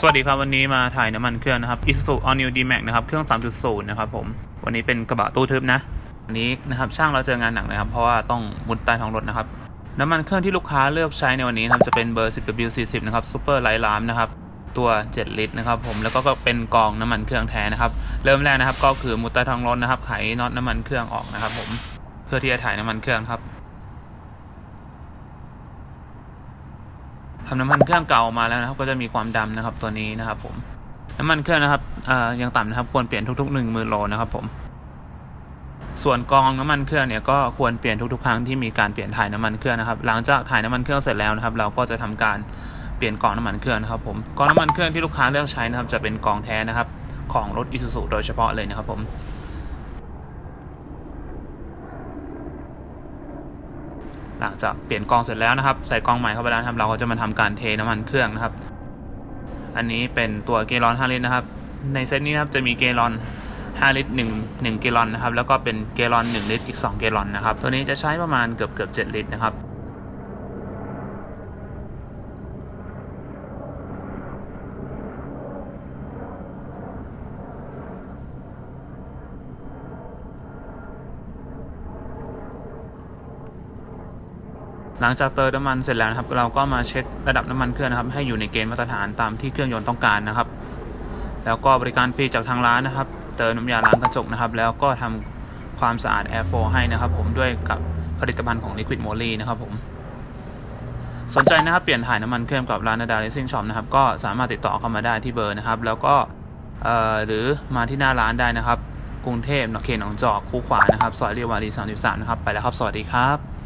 สวัสดีครับ วันนี้มาถ่ายน้ำมันเครื่องนะครับ Isuzu All New D-Max นะครับ เครื่อง 3.0 นะครับผม วันนี้เป็นกระบะตู้ทึบนะวันนี้นะครับช่างเราเจองานหนักนะครับ เพราะว่าต้องมุดใต้ท้องรถนะครับ น้ำมันเครื่องที่ลูกค้าเลือกใช้ในวันนี้นะครับจะเป็นเบอร์ 10W40 นะครับ Super Light Lam นะครับ ตัว 7 ลิตรนะครับผม แล้วก็เป็นกองน้ำมันเครื่องแท้นะครับ เริ่มแรกนะครับก็คือมุดใต้ท้องรถนะครับ ไขน็อตน้ำมันเครื่องออกนะครับผม เพื่อที่จะถ่ายน้ำมันเครื่องครับ ทำน้ำมันเครื่องเก่ามาแล้วนะครับ ก็จะมีความดำนะครับตัวนี้นะครับผมน้ำมันเครื่องนะครับอ่อยังต่ำนะครับควรเปลี่ยนทุกๆหนึ่งมือโลนะครับผมส่วนกองน้ำมันเครื่องเนี่ยก็ควรเปลี่ยนทุกๆครั้งที่มีการเปลี่ยนถ่ายน้ำมันเครื่องนะครับ หลังจากถ่ายน้ำมันเครื่องเสร็จแล้วนะครับ เราก็จะทำการเปลี่ยนกองน้ำมันเครื่องนะครับผมกองน้ำมันเครื่องที่ลูกค้าเลือกใช้นะครับ จะเป็นกองแท้นะครับ ของรถ Isuzu โดยเฉพาะเลยนะครับผม หลังจากเปลี่ยนกองเสร็จแล้วนะครับ ใส่กองใหม่เข้าไปแล้วครับ เราก็จะมาทำการเทน้ำมันเครื่องนะครับ อันนี้เป็นตัวเกลอน5ลิตรนะครับ ในเซตนี้นะครับจะมีเกลอน5ลิตร1 1เกลอนนะครับ แล้วก็เป็นเกลอน1ลิตรอีก 2 เกลอนนะครับ ตัวนี้จะใช้ประมาณเกือบเกือบ7ลิตรนะครับ หลังจากเติมน้ำมันเสร็จแล้วนะครับ เราก็มาเช็คระดับน้ำมันเครื่องนะครับ ให้อยู่ในเกณฑ์มาตรฐานตามที่เครื่องยนต์ต้องการนะครับ แล้วก็บริการฟรีจากทางร้านนะครับ เติมน้ำยาล้างกระจกนะครับ แล้วก็ทำความสะอาด Air 4ให้นะครับ ผมด้วยกับผลิตภัณฑ์ของ Liquid Moly นะครับผมสนใจนะครับ เปลี่ยนถ่ายน้ำมันเครื่องกับร้านนาดาเลซิ่งช็อปนะครับ ก็สามารถติดต่อเข้ามาได้ที่เบอร์นะครับ แล้วก็เอ่อหรือมาที่หน้าร้านได้นะครับ กรุงเทพหนองเขตหนองจอก คูขวานะครับ ซอยเรียววารี 33 นะครับ ไปแล้วครับ สวัสดีครับ